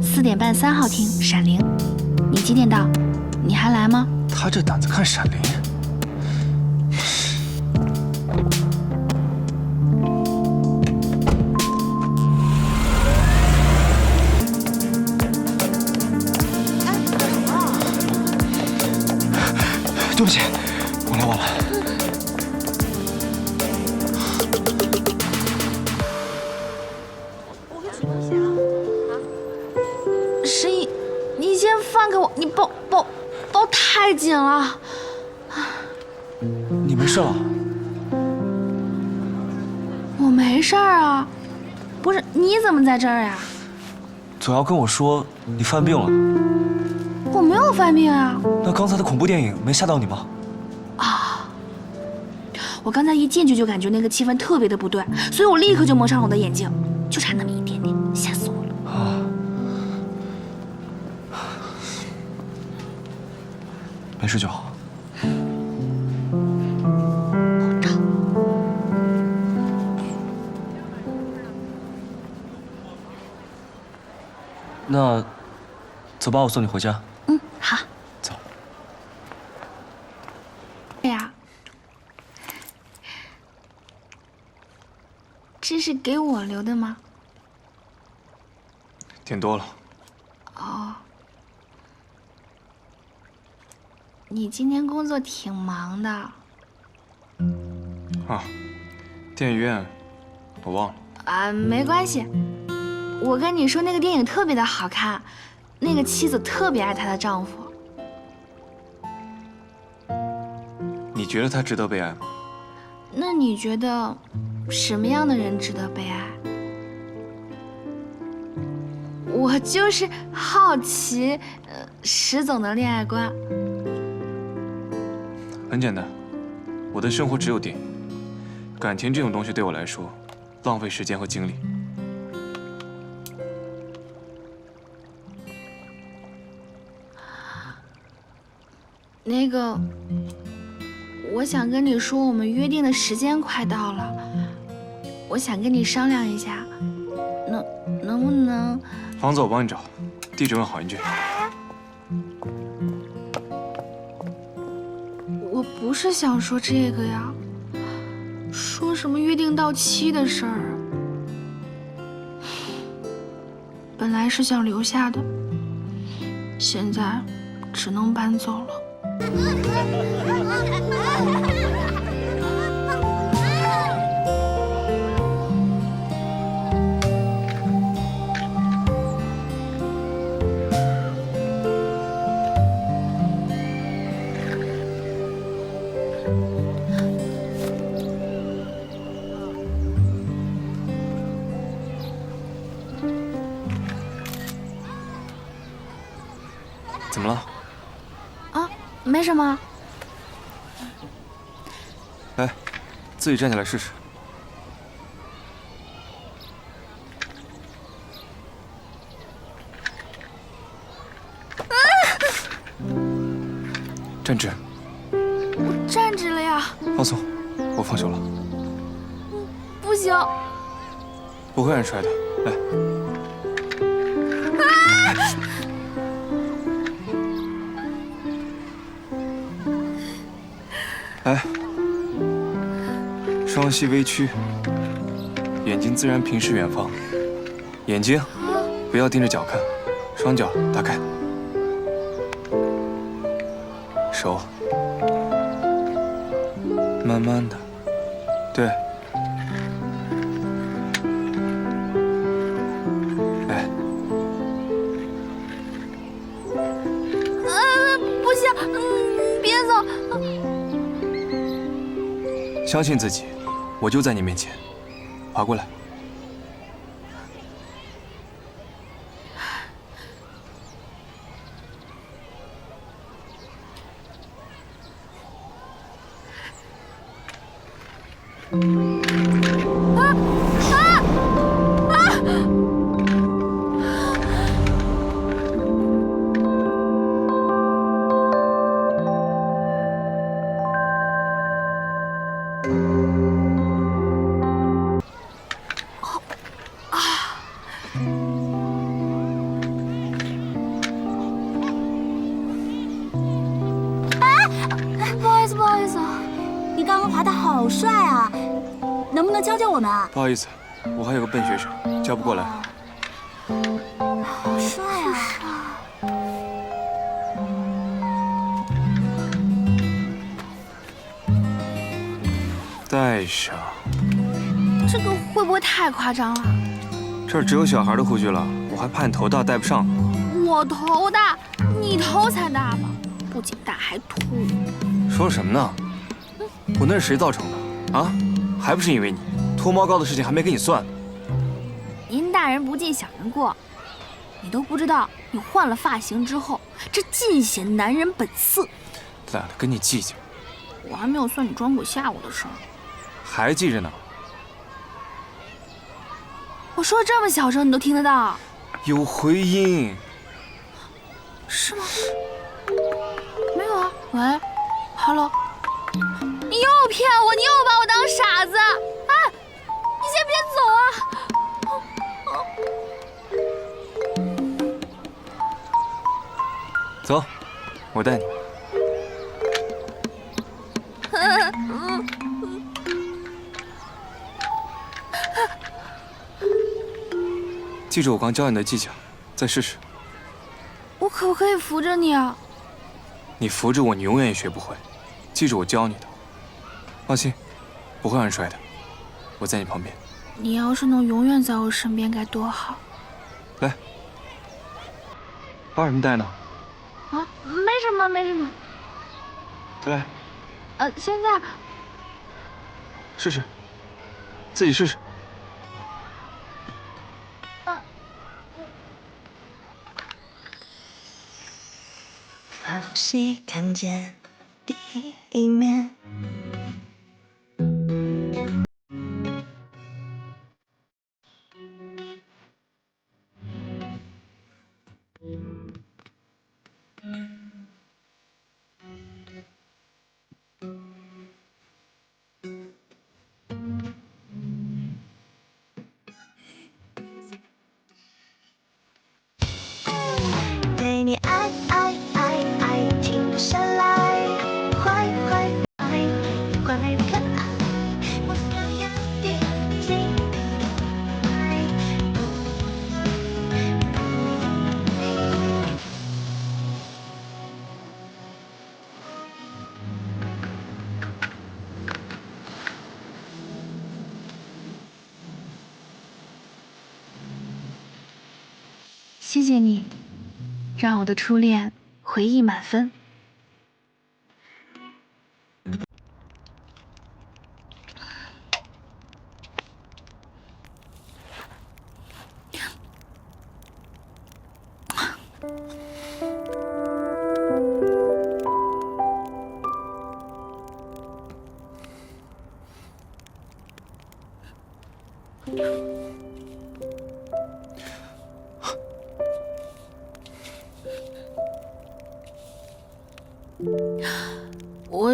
四点半三号厅，《闪灵》。你几点到？你还来吗？他这胆子看《闪灵》。你先放开我，你抱抱抱太紧了。你没事了？我没事儿啊，不是你怎么在这儿呀？总要跟我说你犯病了。我没有犯病啊。那刚才的恐怖电影没吓到你吗？啊！我刚才一进去就感觉那个气氛特别的不对，所以我立刻就蒙上了我的眼睛，就差那么没事就好。那，走吧，我送你回家。嗯，好。走。哎呀，这是给我留的吗？点多了。你今天工作挺忙的。啊，电影院，我忘了。啊，没关系。我跟你说，那个电影特别的好看，那个妻子特别爱她的丈夫。你觉得他值得被爱吗？那你觉得什么样的人值得被爱？我就是好奇，呃，石总的恋爱观。很简单，我的生活只有电影，感情这种东西对我来说，浪费时间和精力。那个，我想跟你说，我们约定的时间快到了，我想跟你商量一下，能能不能？房子我帮你找，地址问郝云俊。不是想说这个呀，说什么约定到期的事儿，本来是想留下的，现在只能搬走了。什么。来，自己站起来试试。站直。我站直了呀。放松，我放手了。不行。不会让你摔的，来。来，双膝微屈，眼睛自然平视远方。眼睛不要盯着脚看，双脚打开。手慢慢的，对。相信自己，我就在你面前，爬过来。教教我们啊？不好意思，我还有个笨学生，教不过来。好帅啊！戴上，这个会不会太夸张了？这儿只有小孩的护具了，我还怕你头大戴不上。我头大，你头才大吧？不仅大还秃。说什么呢？我那是谁造成的？啊？还不是因为你，脱毛膏的事情还没跟你算。您大人不计小人过，你都不知道，你换了发型之后，这尽显男人本色。懒得跟你计较，我还没有算你装鬼吓我的事儿。还记着呢。我说这么小声，你都听得到？有回音。是吗？没有啊。喂，Hello。你又骗我，你又把我当傻子！走啊！走，我带你。记住我刚教你的技巧，再试试。我可不可以扶着你啊？你扶着我，你永远也学不会。记住我教你的，放心，不会让人摔的。我在你旁边。你要是能永远在我身边，该多好。来，发什么呆呢？啊，没什么，没什么。再来。呃，现在。试试，自己试试。把戏看见第一面。谢谢你，让我的初恋回忆满分。我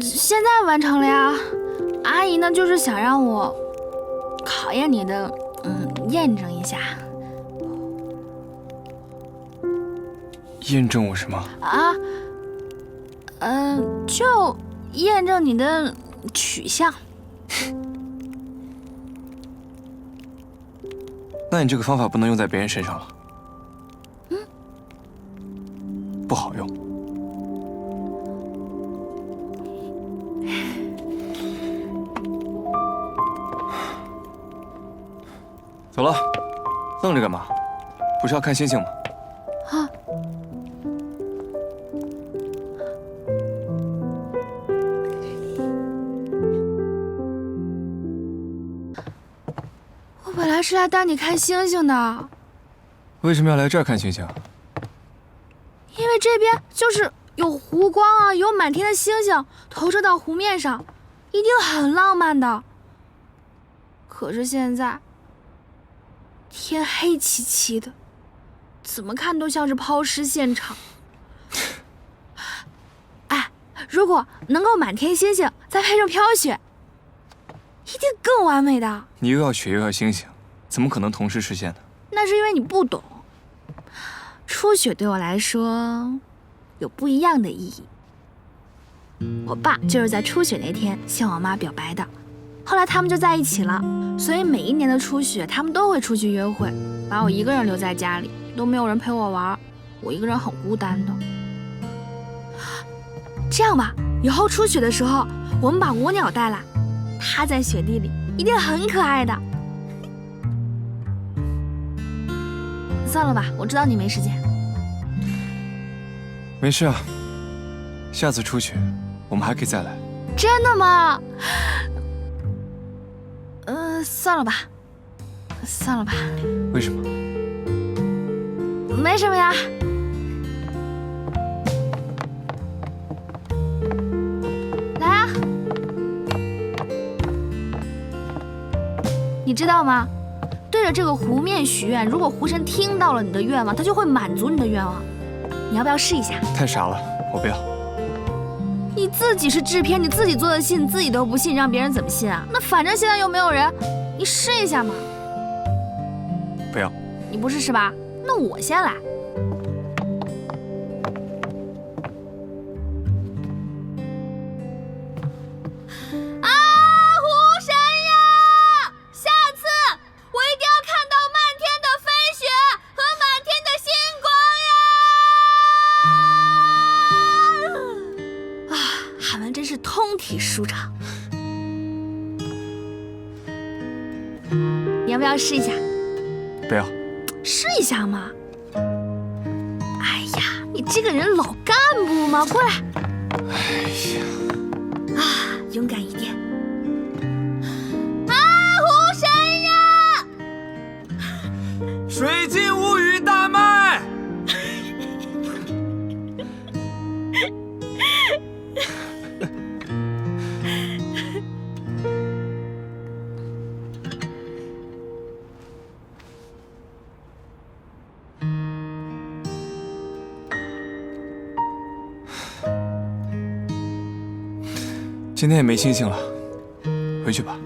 现在完成了呀，阿姨呢就是想让我考验你的，嗯，验证一下验证我什么？啊，嗯、就验证你的取向。那你这个方法不能用在别人身上了。走了，愣着干嘛？不是要看星星吗？啊，我本来是来带你看星星的，为什么要来这儿看星星？因为这边就是有湖光啊，有满天的星星投射到湖面上，一定很浪漫的。可是现在天黑漆漆的，怎么看都像是抛尸现场。哎，如果能够满天星星，再配上飘雪，一定更完美的。你又要雪又要星星，怎么可能同时实现呢？那是因为你不懂，初雪对我来说有不一样的意义。我爸就是在初雪那天向我妈表白的，后来他们就在一起了。所以每一年的初雪，他们都会出去约会，把我一个人留在家里，都没有人陪我玩，我一个人很孤单的。这样吧，以后初雪的时候，我们把蜗鸟带来，它在雪地里一定很可爱的。算了吧，我知道你没时间。没事啊，下次出去我们还可以再来。真的吗？呃，算了吧，算了吧。为什么？没什么呀。来啊！你知道吗？对着这个湖面许愿，如果湖神听到了你的愿望，他就会满足你的愿望。你要不要试一下？太傻了，我不要。你自己是制片，你自己做的戏，你自己都不信，让别人怎么信啊？那反正现在又没有人，你试一下嘛。不要。你不试是吧？那我先来。你要不要试一下？不要。试一下嘛！哎呀，你这个人老干部嘛，过来！哎呀，啊，勇敢一点！今天也没心情了，回去吧。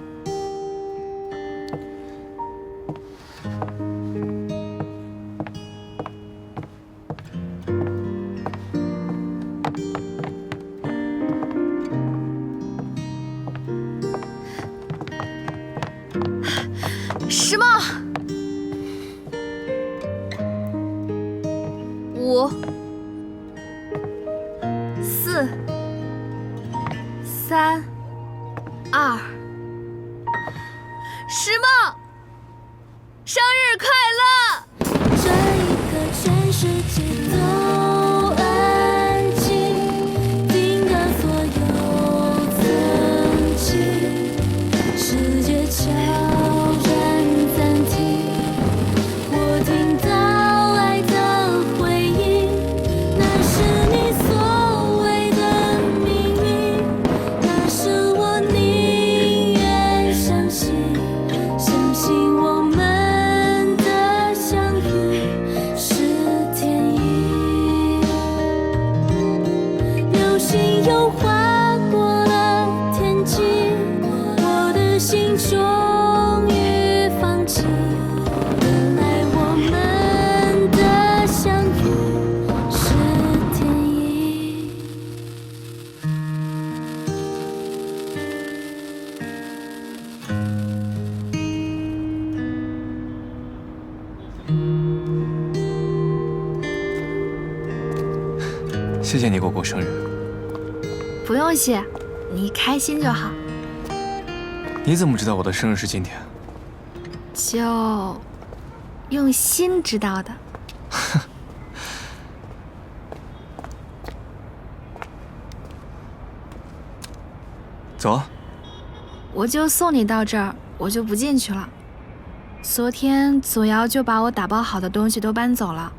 石梦，生日快乐！不用谢，你开心就好。你怎么知道我的生日是今天？就用心知道的。走啊。我就送你到这儿，我就不进去了。昨天左瑶就把我打包好的东西都搬走了。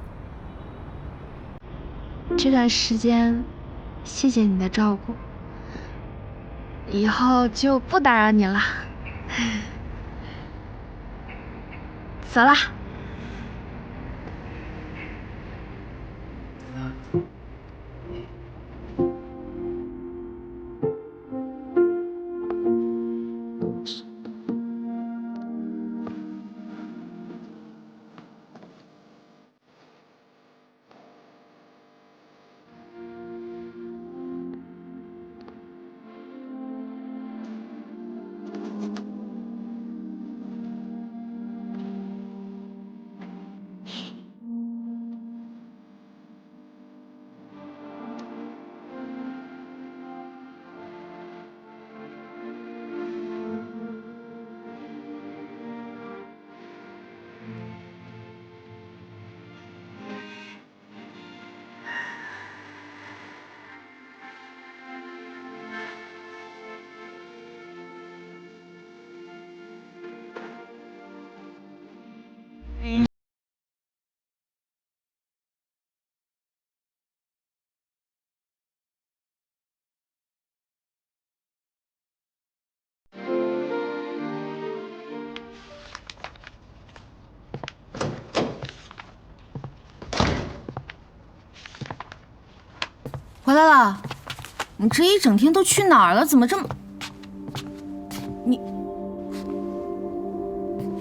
这段时间，谢谢你的照顾，以后就不打扰你了。走啦。回来了！你这一整天都去哪儿了？怎么这么……你……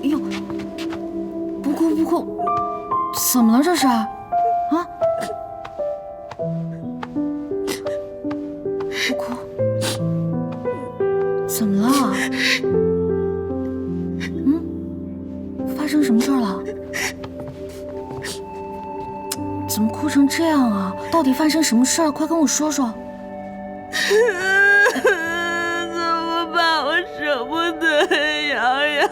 哟，不哭不哭，怎么了这是？底发生什么事儿？快跟我说说。怎么办？我舍不得洋洋。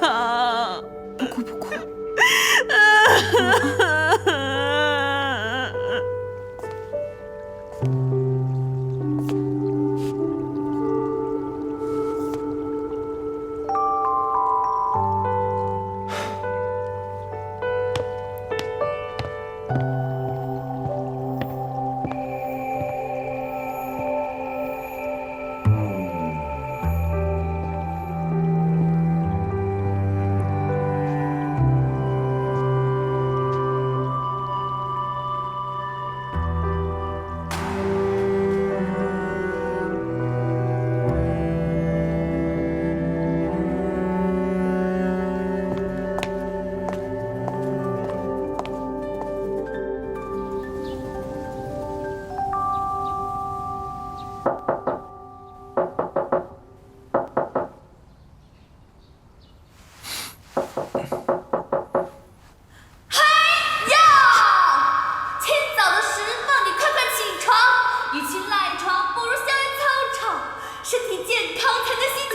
身体健康才能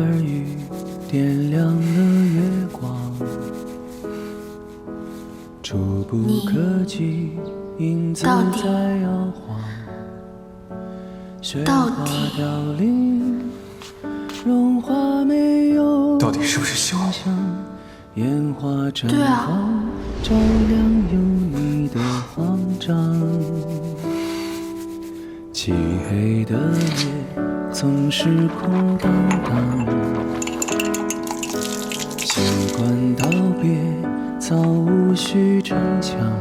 期而遇，点亮了月光，触不可及，影子在摇晃。雪花凋零，融化没有到底是不是喜欢我？烟花绽放，照亮有你的慌张。漆黑的夜总是空荡荡，早无需逞强。